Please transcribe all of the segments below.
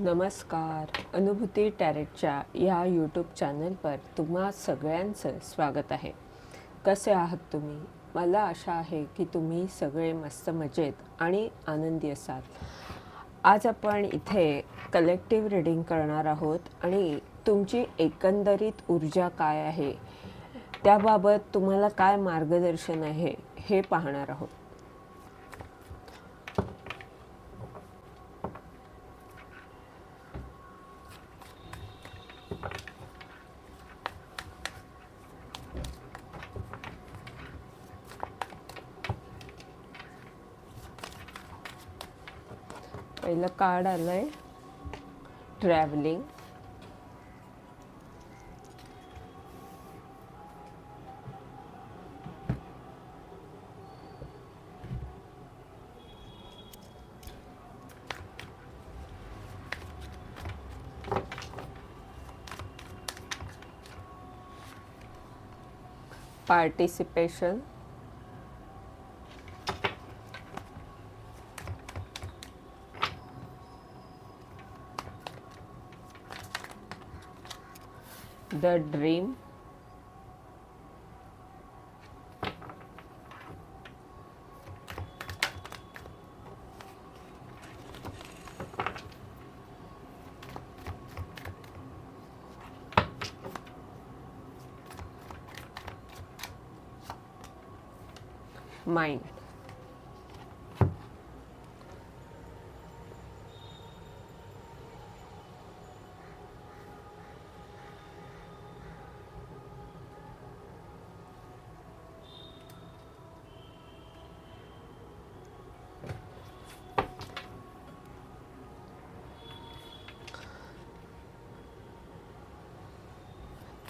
नमस्कार अनुभूती टॅरेटच्या या यूट्यूब चॅनलवर तुम्हा सगळ्यांचं स्वागत आहे. कसे आहात तुम्ही? मला आशा आहे की तुम्ही सगळे मस्त मजेत आणि आनंदी असाल. आज आपण इथे कलेक्टिव्ह रीडिंग करणार आहोत आणि तुमची एकंदरीत ऊर्जा काय आहे? त्याबाबत तुम्हाला काय मार्गदर्शन आहे हे पाहणार आहोत. कार्ड आलं आहे travelling participation the dream. Mind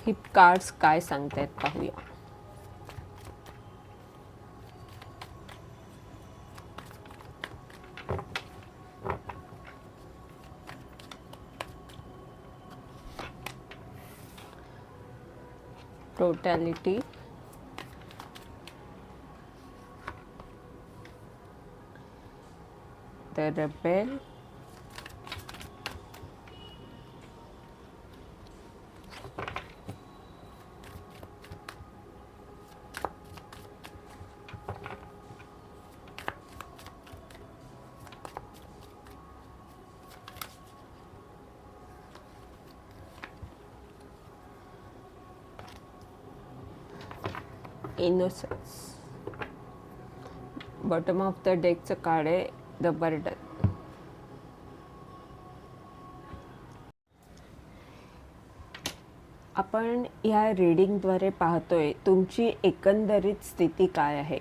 Flipkart काय सांगत आहेत पाहूया. Totality the rebel. Innocence bottom of the डेकचं card आहे द बर्डन आपण या रीडिंगद्वारे पाहतोय तुमची एकंदरीत स्थिती काय आहे?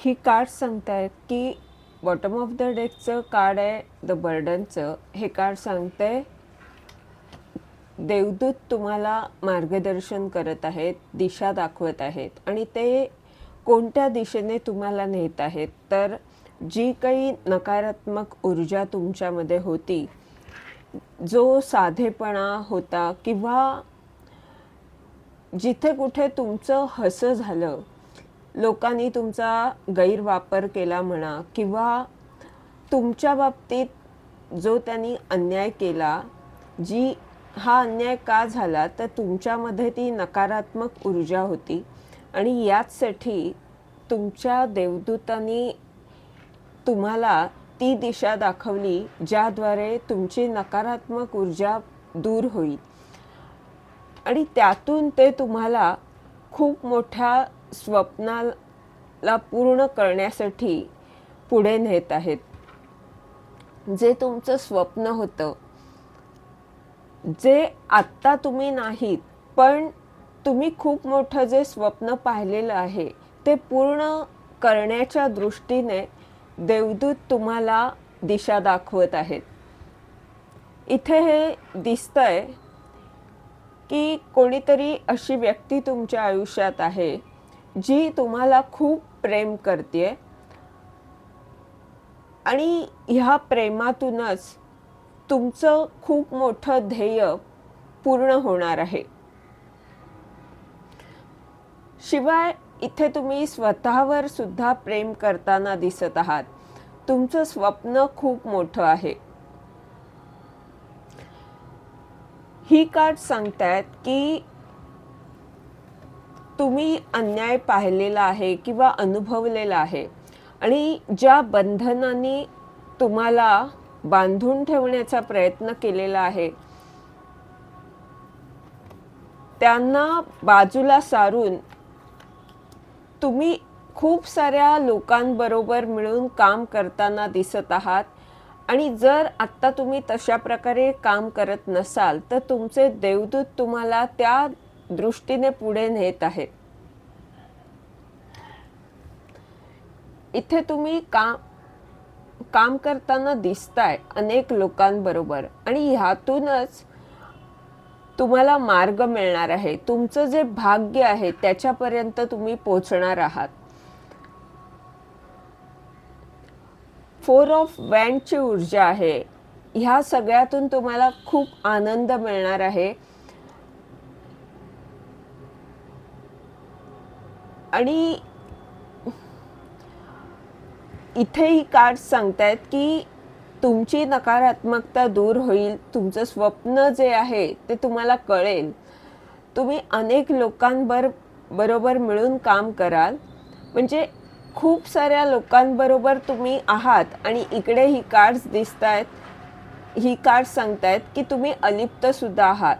ही कार्ड सांगतायत की बॉटम ऑफ द डेकचं कार्ड आहे द बर्डनचं हे कार्ड सांगतंय देवदूत तुम्हाला मार्गदर्शन करत आहेत दिशा दाखवत आहेत आणि ते कोणत्या दिशेने तुम्हाला नेत आहेत? तर जी काही नकारात्मक ऊर्जा तुमच्यामध्ये होती जो साधेपणा होता किंवा जिथे कुठे तुमचं हसं झालं लोकांनी तुमचा गैरवापर केला म्हणा किंवा तुमच्या बाबतीत जो त्यांनी अन्याय केला जी हा अन्याय का झाला? तर तुमच्यामध्ये ती नकारात्मक ऊर्जा होती. आणि याचसाठी तुमच्या देवदूतांनी तुम्हाला ती दिशा दाखवली ज्याद्वारे तुमची नकारात्मक ऊर्जा दूर होईल. आणि त्यातून ते तुम्हाला खूप मोठ्या स्वप्नाला पूर्ण करण्यासाठी पुढे नेत आहेत. जे तुमचं स्वप्न होतं जे आत्ता तुम्ही नाहीत पण तुम्ही खूप मोठं जे स्वप्न पाहिलेलं आहे ते पूर्ण करण्याच्या दृष्टीने देवदूत तुम्हाला दिशा दाखवत आहेत. इथे हे दिसतंय की कोणीतरी अशी व्यक्ती तुमच्या आयुष्यात आहे जी तुम्हाला खूप प्रेम करते आणि ह्या प्रेमातूनच तुमचं खूप मोठं ध्येय पूर्ण होणार आहे. शिवाय इथे तुम्ही स्वतःवर सुद्धा प्रेम करताना दिसत आहात. तुमचं स्वप्न खूप मोठं आहे. ही कार्ड सांगतायत की तुम्ही अन्याय पाहिलेला आहे किंवा अनुभवलेला आहे. आणि ज्या बंधनांनी तुम्हाला बांधून ठेवण्याचा प्रयत्न केलेला आहे. त्यांना बाजूला सारून तुम्ही खूप साऱ्या लोकांबरोबर मिळून काम करताना दिसत आहात आणि जर आत्ता तुम्ही तशा प्रकारे काम करत नसाल तर तुमचे देवदूत तुम्हाला त्या दृष्टीने पुढे नेत आहेत. इथे तुम्ही काम काम करताना दिसताय अनेक लोकांबरोबर. आणि ह्यातूनच तुम्हाला मार्ग मिळणार आहे. तुमचं जे भाग्य आहे त्याच्यापर्यंत तुम्ही पोचणार आहात. फोर ऑफ वॅन्डची ऊर्जा आहे. ह्या सगळ्यातून तुम्हाला खूप आनंद मिळणार आहे. आणि इथेही कार्ड सांगतायत की तुमची नकारात्मकता दूर होईल तुमचं स्वप्न जे आहे ते तुम्हाला कळेल. तुम्ही अनेक लोकांबर बरोबर मिळून काम कराल. म्हणजे खूप साऱ्या लोकांबरोबर तुम्ही आहात आणि इकडे ही कार्ड्स दिसत आहेत ही कार्ड्स सांगतायत की तुम्ही अलिप्तसुद्धा आहात.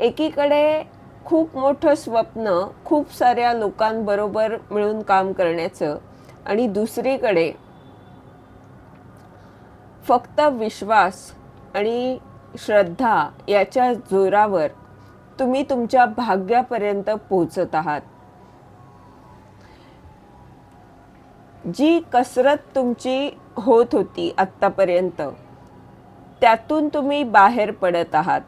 एकीकडे खूप मोठं स्वप्न खूप साऱ्या लोकांबरोबर मिळून काम करण्याचं आणि दुसरीकडे फक्त विश्वास आणि श्रद्धा याच्या जोरावर तुम्ही तुमच्या भाग्यापर्यंत पोचत आहात. जी कसरत तुमची होत होती आत्तापर्यंत त्यातून तुम्ही बाहेर पडत आहात.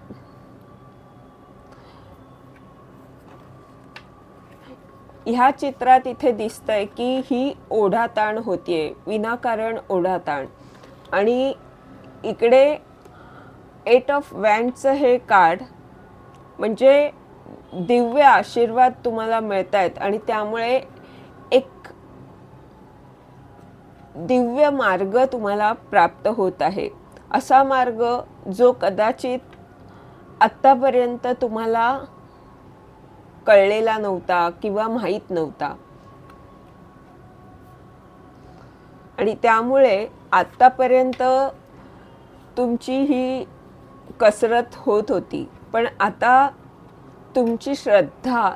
ह्या चित्रात इथे दिसतंय की ही ओढाताण होतीये विनाकारण ओढाताण. आणि इकडे एट ऑफ वॅन्डचं हे कार्ड म्हणजे दिव्य आशीर्वाद तुम्हाला मिळत आहेत आणि त्यामुळे एक दिव्य मार्ग तुम्हाला प्राप्त होत आहे. असा मार्ग जो कदाचित आत्तापर्यंत तुम्हाला कळलेला नव्हता किंवा माहीत नव्हता. आणि त्यामुळे आत्तापर्यंत तुमची ही कसरत होत होती. पण आता तुमची श्रद्धा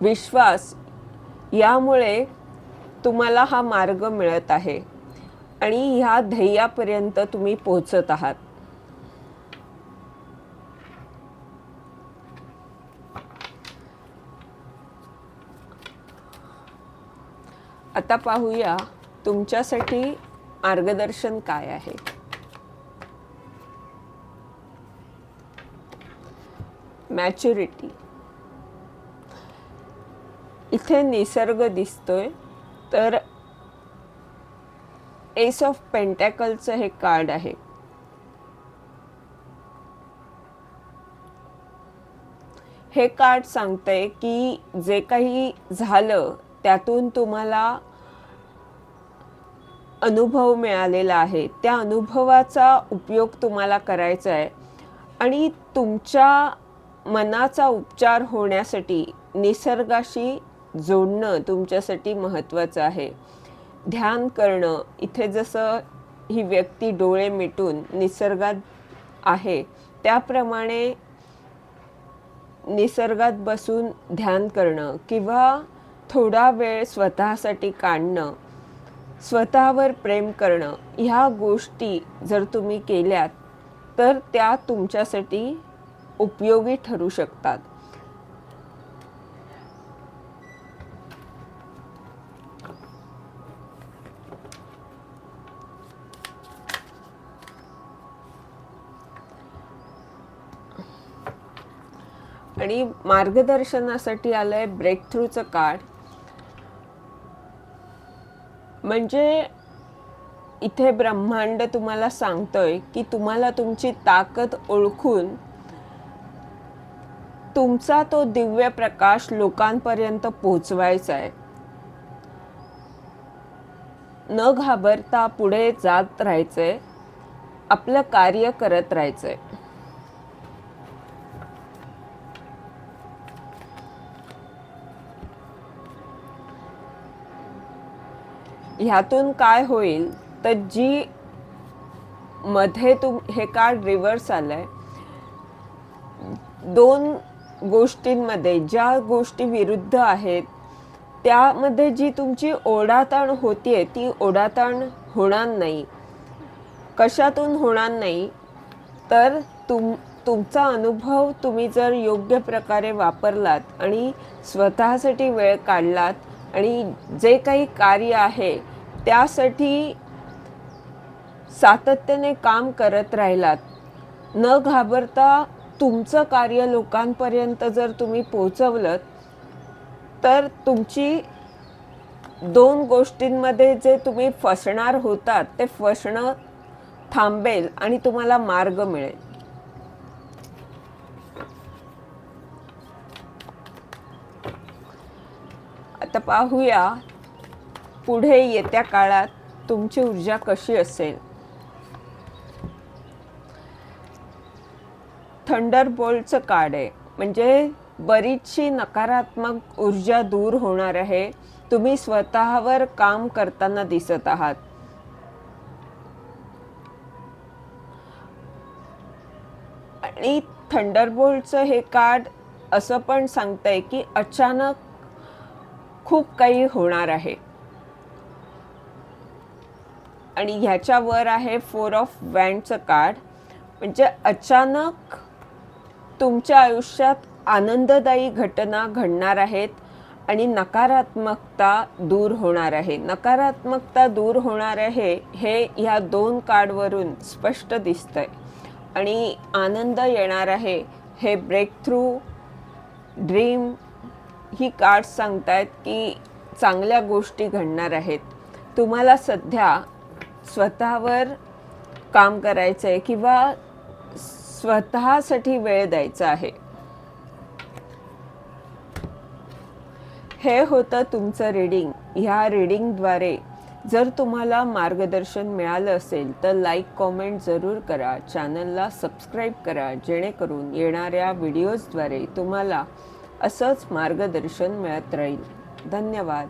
विश्वास यामुळे तुम्हाला हा मार्ग मिळत आहे. आणि ह्या ध्येयापर्यंत तुम्ही पोहोचत आहात. आता पाहूया तुमच्यासाठी मार्गदर्शन काय आहे. मॅच्युरिटी इथे निसर्ग दिसतोय तर एस ऑफ पेंटॅकलचं हे कार्ड आहे. हे कार्ड सांगतंय की जे काही झालं त्यातून तुम्हाला अनुभव मिळालेला आहे. त्या अनुभवाचा उपयोग तुम्हाला करायचा आहे. आणि तुमच्या मनाचा उपचार होण्यासाठी निसर्गाशी जोडणं तुमच्यासाठी महत्त्वाचं आहे. ध्यान करणं इथे जसं ही व्यक्ती डोळे मिटून निसर्गात आहे त्याप्रमाणे निसर्गात बसून ध्यान करणं किंवा थोडा वेळ स्वतःसाठी काढणं स्वतःवर प्रेम करणं ह्या गोष्टी जर तुम्ही केल्यात तर त्या तुमच्यासाठी उपयोगी ठरू शकतात. आणि मार्गदर्शनासाठी आलंय ब्रेक थ्रूचं कार्ड. म्हणजे इथे ब्रह्मांड तुम्हाला सांगतोय की तुम्हाला तुमची ताकद ओळखून तुमचा तो दिव्य प्रकाश लोकांपर्यंत पोहोचवायचा आहे. न घाबरता पुढे जात राहायचंय आपलं कार्य करत राहायचंय. ह्यातून काय होईल? तर जी मध्ये तुम हे कार्ड रिव्हर्स आहे दोन गोष्टींमध्ये ज्या गोष्टी विरुद्ध आहेत त्यामध्ये जी तुमची ओढाताण होतीये ती ओढाताण होणार नाही. कशातून होणार नाही? तर तुम तुमचा अनुभव तुम्ही जर योग्य प्रकारे वापरलात आणि स्वतःसाठी वेळ काढलात आणि जे काही कार्य आहे त्यासाठी सातत्याने काम करत राहिलात. न घाबरता तुमचं कार्य लोकांपर्यंत जर तुम्ही पोचवलं तर तुमची दोन गोष्टींमध्ये जे तुम्ही फसणार होतात ते फसणं थांबेल आणि तुम्हाला मार्ग मिळेल. आता पाहूया पुढे येत्या काळात तुमची ऊर्जा कशी असेल? थंडर बोल्टचं कार्ड आहे. म्हणजे बरीचशी नकारात्मक ऊर्जा दूर होणार आहे. तुम्ही स्वतःवर काम करताना दिसत आहात. आणि थंडरबोल्टचं हे कार्ड असं पण सांगतंय की अचानक खूप काही होणार आहे. आणि ह्याच्यावर आहे फोर ऑफ वँडचं कार्ड म्हणजे अचानक तुमच्या आयुष्यात आनंददायी घटना घडणार आहेत आणि नकारात्मकता दूर होणार आहे. नकारात्मकता दूर होणार आहे हे ह्या दोन कार्डवरून स्पष्ट दिसतंय. आणि आनंद येणार आहे हे ब्रेक थ्रू ड्रीम ही कार्ड्स सांगतायत की चांगल्या गोष्टी घडणार आहेत. तुम्हाला सध्या स्वतःवर काम करायचं आहे किंवा स्वतःसाठी वेळ द्यायचा आहे? हे होतं तुमचं रीडिंग ह्या रीडिंगद्वारे जर तुम्हाला मार्गदर्शन मिळालं असेल तर लाईक कॉमेंट जरूर करा. चॅनलला सबस्क्राईब करा. जेणेकरून येणाऱ्या व्हिडिओजद्वारे तुम्हाला असंच मार्गदर्शन मिळत राहील. धन्यवाद.